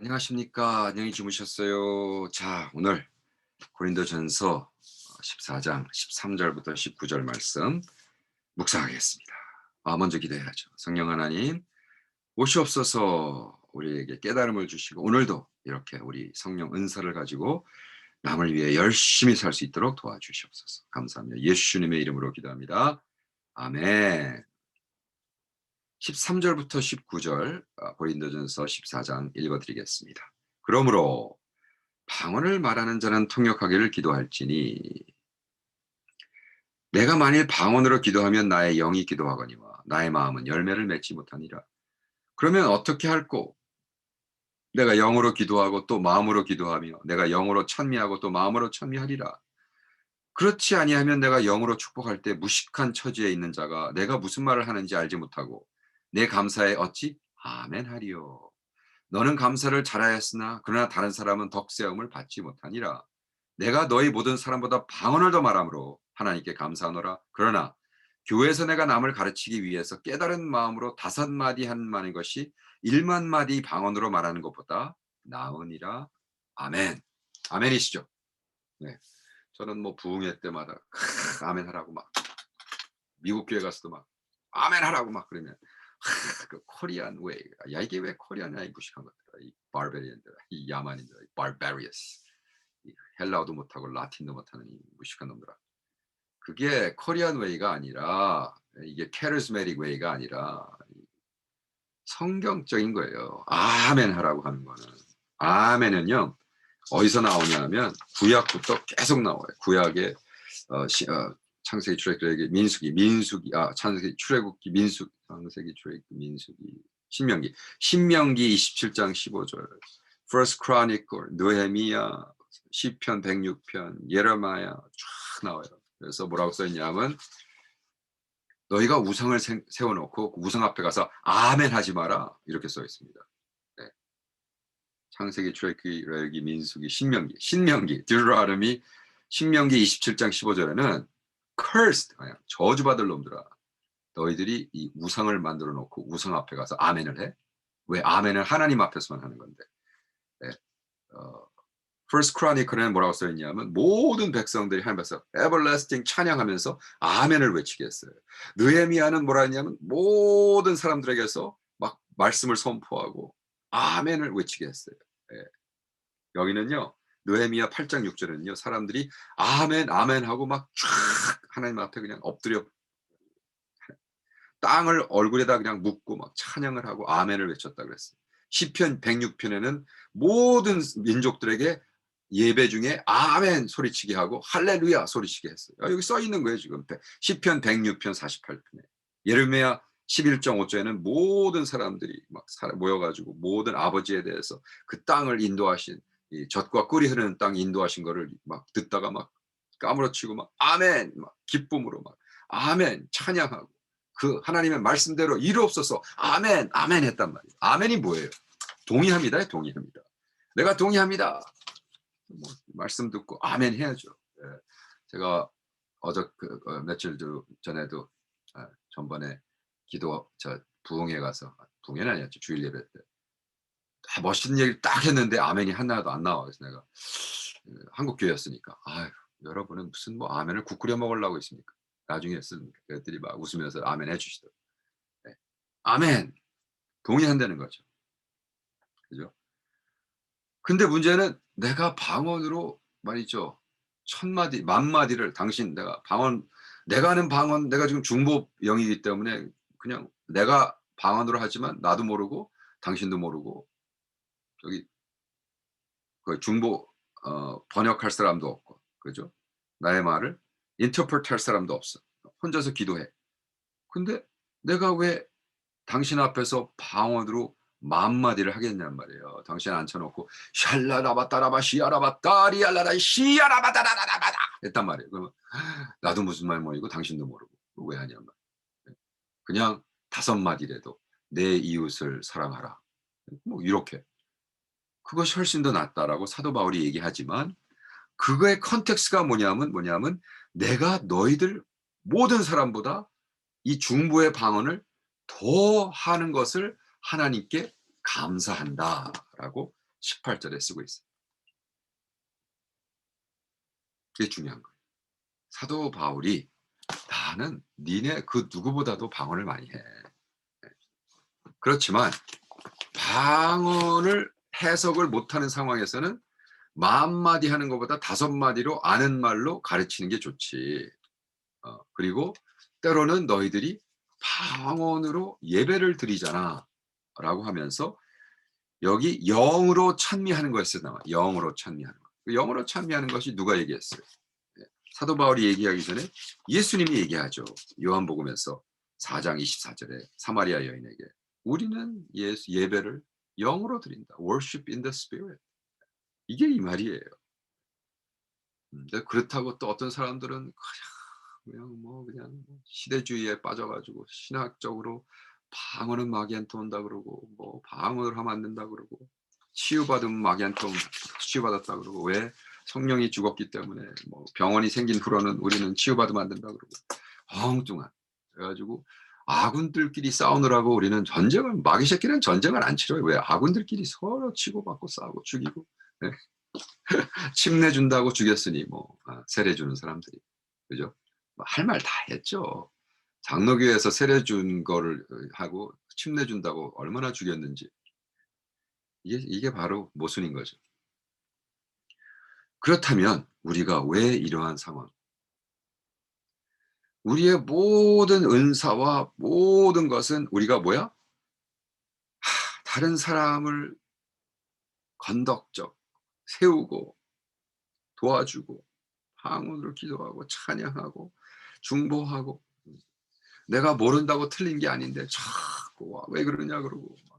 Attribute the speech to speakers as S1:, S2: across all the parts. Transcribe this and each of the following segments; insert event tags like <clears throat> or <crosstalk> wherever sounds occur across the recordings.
S1: 안녕하십니까. 안녕히 주무셨어요. 자, 오늘 고린도전서 14장 13절부터 19절 말씀 묵상하겠습니다. 아, 먼저 기도해야죠. 성령 하나님, 오시옵소서 우리에게 깨달음을 주시고 오늘도 이렇게 우리 성령 은사를 가지고 남을 위해 열심히 살 수 있도록 도와주시옵소서. 감사합니다. 예수님의 이름으로 기도합니다. 아멘. 13절부터 19절 어, 고린도전서 14장 읽어드리겠습니다. 그러므로 방언을 말하는 자는 통역하기를 기도할지니 내가 만일 방언으로 기도하면 나의 영이 기도하거니와 나의 마음은 열매를 맺지 못하니라. 그러면 어떻게 할꼬? 내가 영으로 기도하고 또 마음으로 기도하며 내가 영으로 찬미하고 또 마음으로 찬미하리라. 그렇지 아니하면 내가 영으로 축복할 때 무식한 처지에 있는 자가 내가 무슨 말을 하는지 알지 못하고 내 감사에 어찌 아멘 하리요. 너는 감사를 잘하였으나 그러나 다른 사람은 덕세움을 받지 못하니라. 내가 너희 모든 사람보다 방언을 더 말함으로 하나님께 감사하노라. 그러나 교회에서 내가 남을 가르치기 위해서 깨달은 마음으로 다섯 마디 한마는 것이 일만 마디 방언으로 말하는 것보다 나으니라. 아멘. 아멘이시죠? 네. 저는 뭐 부흥회 때마다 크, 아멘 하라고 막 미국 교회 가서도 막 아멘 하라고 막 그러면 그 코리안 웨이 야 이게 왜 코리안이야? 이 무식한 것들 이 바르베리언들 이 야만인들 이 바르베리어스 헬라어도 못하고 라틴도 못하는 이 무식한 놈들아. 그게 코리안 웨이가 아니라 이게 캐리스메릭 웨이가 아니라 성경적인 거예요. 아멘 하라고 하는 거는. 아멘은요 어디서 나오냐면 구약부터 계속 나와요. 구약에 어, 시, 어, 창세기 출애굽기 민수기 민수기 아 창세기 출애굽기 민수 창세기 출애굽기 민수기 신명기 신명기 27장 15절 First Chronicle 느헤미야 시편 106편 예레마야 쫙 나와요. 그래서 뭐라고 써 있냐면 너희가 우상을 세, 세워놓고 그 우상 앞에 가서 아멘 하지 마라 이렇게 써 있습니다. 네. 창세기 출애굽기 민수기 신명기 신명기 드루아름이 신명기 27장 15절에는 cursed 저주받을 놈들아 너희들이 이 우상을 만들어 놓고 우상 앞에 가서 아멘을 해? 왜 아멘을 하나님 앞에서만 하는 건데 네. 어, First Chronicle에는 뭐라고 써 있냐면 모든 백성들이 하나님 앞에서 everlasting 찬양하면서 아멘을 외치게 했어요 느헤미야는 뭐라 했냐면 모든 사람들에게서 막 말씀을 선포하고 아멘을 외치게 했어요 네. 여기는요 느헤미야 8장 6절에는요 사람들이 아멘 아멘 하고 막 쫙 하나님 앞에 그냥 엎드려 땅을 얼굴에다 그냥 묻고 막 찬양을 하고 아멘을 외쳤다 그랬어요. 시편 106편에는 모든 민족들에게 예배 중에 아멘 소리치게 하고 할렐루야 소리치게 했어요. 아, 여기 써 있는 거예요 지금 시편 106편 48편에 예레미야 11.5절에는 모든 사람들이 막 모여 가지고 모든 아버지에 대해서 그 땅을 인도하신 이 젖과 꿀이 흐르는 땅 인도하신 거를 막 듣다가 막 까무러치고 막 아멘 막 기쁨으로 막 아멘 찬양하고 그 하나님의 말씀대로 이루옵소서. 아멘 아멘 했단 말이에요. 아멘이 뭐예요? 동의합니다 동의합니다. 내가 동의합니다. 뭐 말씀 듣고 아멘 해야죠. 예. 제가 어저 그 어, 며칠 전에도 아, 전번에 기도 저 부흥회 가서 부흥회는 아니었죠. 주일 예배 때. 아, 멋있는 얘기를 딱 했는데 아멘이 하나도 안 나와 그래서 내가 그 한국 교회였으니까. 아유 여러분은 무슨 뭐 아멘을 국 끓여 먹으려고 있습니까 나중에 쓴 애들이 막 웃으면서 아멘 해주시더라고요. 네. 아멘! 동의한다는 거죠. 그죠? 근데 문제는 내가 방언으로 말이죠. 천 마디, 만 마디를 당신 내가 방언, 내가 하는 방언, 내가 지금 중보 영이기 때문에 그냥 내가 방언으로 하지만 나도 모르고 당신도 모르고 저기 그 중보 어, 번역할 사람도 없고 그죠? 나의 말을 인터프트 할 사람도 없어. 혼자서 기도해. 근데 내가 왜 당신 앞에서 방언으로 만마디를 하겠냔 말이에요. 당신 앉혀놓고 샬라라바따라바 시아라바따 리알라라 시아라바따라라바다 했단 말이에요. 그러면 나도 무슨 말 모르고 당신도 모르고 왜 말이에요. 그냥 다섯 마디라도 내 이웃을 사랑하라. 뭐 이렇게 그것이 훨씬 더 낫다라고 사도 바울이 얘기하지만 그거의 컨텍스가 뭐냐면 뭐냐면 내가 너희들 모든 사람보다 이 중보의 방언을 더 하는 것을 하나님께 감사한다 라고 18절에 쓰고 있어요. 그게 중요한 거예요. 사도 바울이 나는 니네 그 누구보다도 방언을 많이 해. 네. 그렇지만 방언을 해석을 못하는 상황에서는 만 마디 하는 것보다 다섯 마디로 아는 말로 가르치는 게 좋지. 어, 그리고 때로는 너희들이 방언으로 예배를 드리잖아. 라고 하면서 여기 영으로 찬미하는 것에서 나와. 영으로 찬미하는 것. 그 영으로 찬미하는 것이 누가 얘기했어요? 예, 사도 바울이 얘기하기 전에 예수님이 얘기하죠. 요한복음에서 4장 24절에 사마리아 여인에게 우리는 예수 예배를 영으로 드린다. worship in the spirit. 이게 이 말이에요. 음, 그렇다고 또 어떤 사람들은 그냥 뭐 그냥 시대주의에 빠져가지고 신학적으로 방언은 마귀한테 온다 그러고 뭐 방언을 하면 안 된다 그러고 치유받으면 마귀한테 온- 치유받았다 그러고 왜 성령이 죽었기 때문에 뭐 병원이 생긴 후로는 우리는 치유받으면 안 된다 그러고 엉뚱한. 그래가지고 아군들끼리 싸우느라고 우리는 전쟁을 마귀 새끼는 전쟁을 안 치러요. 왜? 아군들끼리 서로 치고받고 싸우고 죽이고 <laughs> 네. 침내 준다고 죽였으니 뭐 아, 세례 주는 사람들이. 그죠? 뭐 할 말 다 했죠 장로교에서 세례 준 거를 어, 하고 침내 준다고 얼마나 죽였는지 이게 이게 바로 모순인 거죠. 그렇다면 우리가 왜 이러한 상황? 우리의 모든 은사와 모든 것은 우리가 뭐야? 하, 다른 사람을 건덕적 세우고 도와주고 방언으로 기도하고 찬양하고 중보하고 내가 모른다고 틀린 게 아닌데 자꾸 와, 왜 그러냐 그러고 막.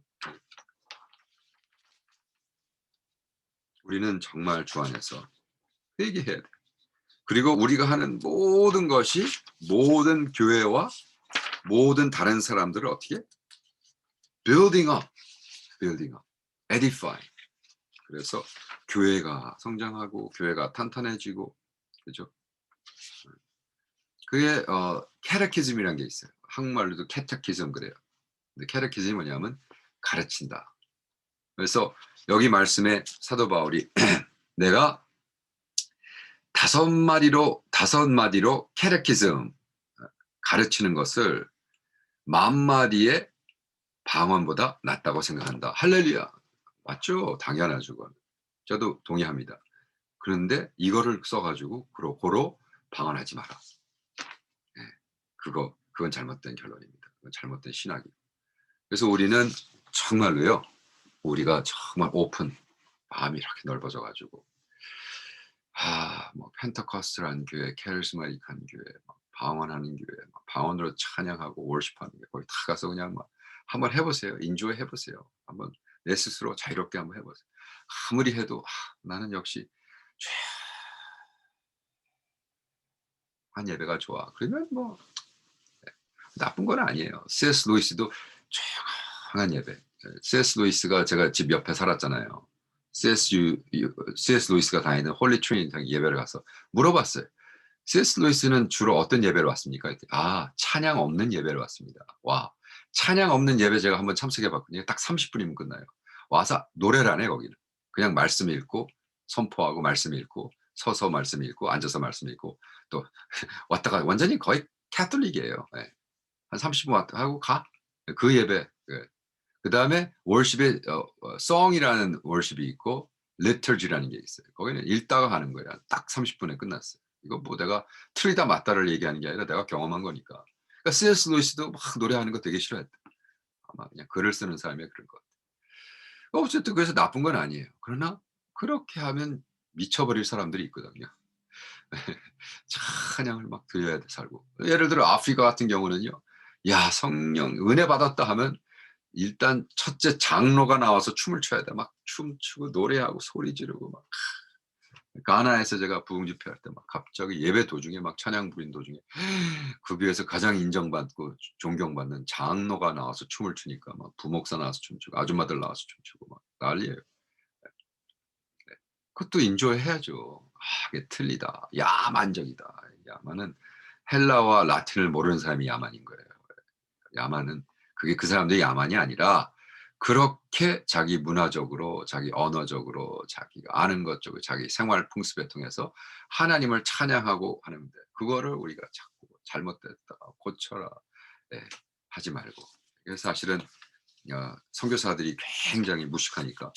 S1: 우리는 정말 주 안에서 회개해야 돼. 그리고 우리가 하는 모든 것이 모든 교회와 모든 다른 사람들을 어떻게 building up, building up, edify. 그래서 교회가 성장하고 교회가 탄탄해지고 그죠? 그게 어 캐테키즘이라는 게 있어요. 한국말로도 캐테키즘 그래요. 근데 캐테키즘이 뭐냐면 가르친다. 그래서 여기 말씀에 사도 바울이 <clears throat> 내가 다섯 마디로 다섯 마디로 캐테키즘 가르치는 것을 만 마디의 방언보다 낫다고 생각한다. 할렐루야. 맞죠? 당연하죠. 그건. 저도 동의합니다. 그런데 이거를 써가지고 고로, 고로 방언하지 마라. 예, 그거 그건 잘못된 결론입니다. 그건 잘못된 신학이에요. 그래서 우리는 정말로요. 우리가 정말 오픈 마음이 이렇게 넓어져 가지고 아 뭐 펜터커스트라는 교회, 캐리스마틱한 교회, 막 방언하는 교회, 막 방언으로 찬양하고 월십하는 게 거기 다 가서 그냥 막 한번 해보세요. 인조해 해보세요. 한번 내 스스로 자유롭게 한번 해보세요. 아무리 해도 아, 나는 역시 한 예배가 좋아. 그러면 뭐 네, 나쁜 건 아니에요. C.S. 루이스도 조용한 예배. C.S. 루이스가 제가 집 옆에 살았잖아요. C.S. 유, 유- C.S. 루이스가 다니는 홀리 트리니티 예배를 가서 물어봤어요. C.S. 루이스는 주로 어떤 예배를 왔습니까? 아, 찬양 없는 예배를 왔습니다. 와, 찬양 없는 예배 제가 한번 참석해 봤거든요. 딱 30분이면 끝나요. 와서 노래를 안 해, 거기는. 그냥 말씀 읽고, 선포하고 말씀 읽고, 서서 말씀 읽고, 앉아서 말씀 읽고, 또 <laughs> 왔다가 완전히 거의 캐톨릭이에요. 예. 한 30분 왔다 하고 가. 그 예배. 그 다음에 월십에 song이라는 월십이 있고 liturgy라는 게 있어요. 거기는 읽다가 하는 거야. 딱 30분에 끝났어요. 이거 뭐 내가 틀리다 맞다를 얘기하는 게 아니라 내가 경험한 거니까. 그러니까 C.S. 루이스도 막 노래하는 거 되게 싫어했다. 아마 그냥 글을 쓰는 사람이 그런 것 같아요. 어쨌든 그래서 나쁜 건 아니에요. 그러나 그렇게 하면 미쳐버릴 사람들이 있거든요. <laughs> 찬양을 막 들려야 돼 살고 예를 들어 아프리카 같은 경우는요 야 성령 은혜 받았다 하면 일단 첫째 장로가 나와서 춤을 춰야 돼 막 춤추고 노래하고 소리 지르고 막 가나에서 제가 부흥 집회할 때 막 갑자기 예배 도중에 막 찬양 부린 도중에 그 교회에서 가장 인정받고 존경받는 장로가 나와서 춤을 추니까 막 부목사 나와서 춤추고 아줌마들 나와서 춤추고 막 난리예요. 네. 그것도 인조해 해야죠. 아, 이게 틀리다. 야만적이다. 야만은 헬라와 라틴을 모르는 사람이 야만인 거예요. 야만은 그게 그 사람들이 야만이 아니라 그렇게 자기 문화적으로 자기 언어적으로 자기가 아는 것 쪽으로 자기 생활 풍습에 통해서 하나님을 찬양하고 하는데 그거를 우리가 자꾸 잘못됐다 고쳐라 예, 하지 말고. 그래서 사실은 어, 선교사들이 굉장히 무식하니까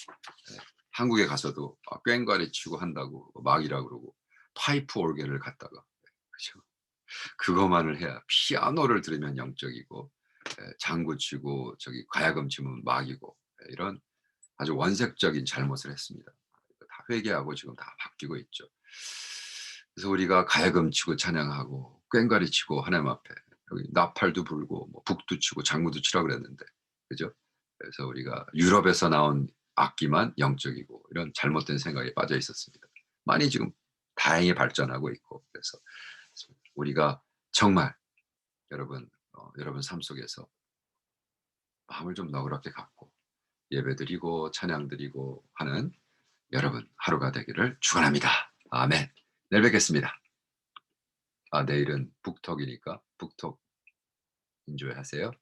S1: 예, 한국에 가서도 아, 꽹과리 치고 한다고 막이라 그러고 파이프 올게를 갖다가 그죠? 그것만을 해야 피아노를 들으면 영적이고 예, 장구 치고 저기 가야금 치면 막이고 예, 이런 아주 원색적인 잘못을 했습니다. 다 회개하고 지금 다 바뀌고 있죠. 그래서 우리가 가야금 치고 찬양하고 꽹과리 치고 하나님 앞에 여기 나팔도 불고 뭐 북도 치고 장구도 치라 그랬는데 그죠? 그래서 우리가 유럽에서 나온 악기만 영적이고 이런 잘못된 생각에 빠져 있었습니다. 많이 지금 다행히 발전하고 있고 그래서 우리가 정말 여러분 어, 여러분 삶 속에서 마음을 좀 너그럽게 갖고 예배드리고 찬양드리고 하는 여러분 하루가 되기를 축원합니다. 아멘. 내일 뵙겠습니다. 아 내일은 북톡이니까 북톡 인조해 하세요.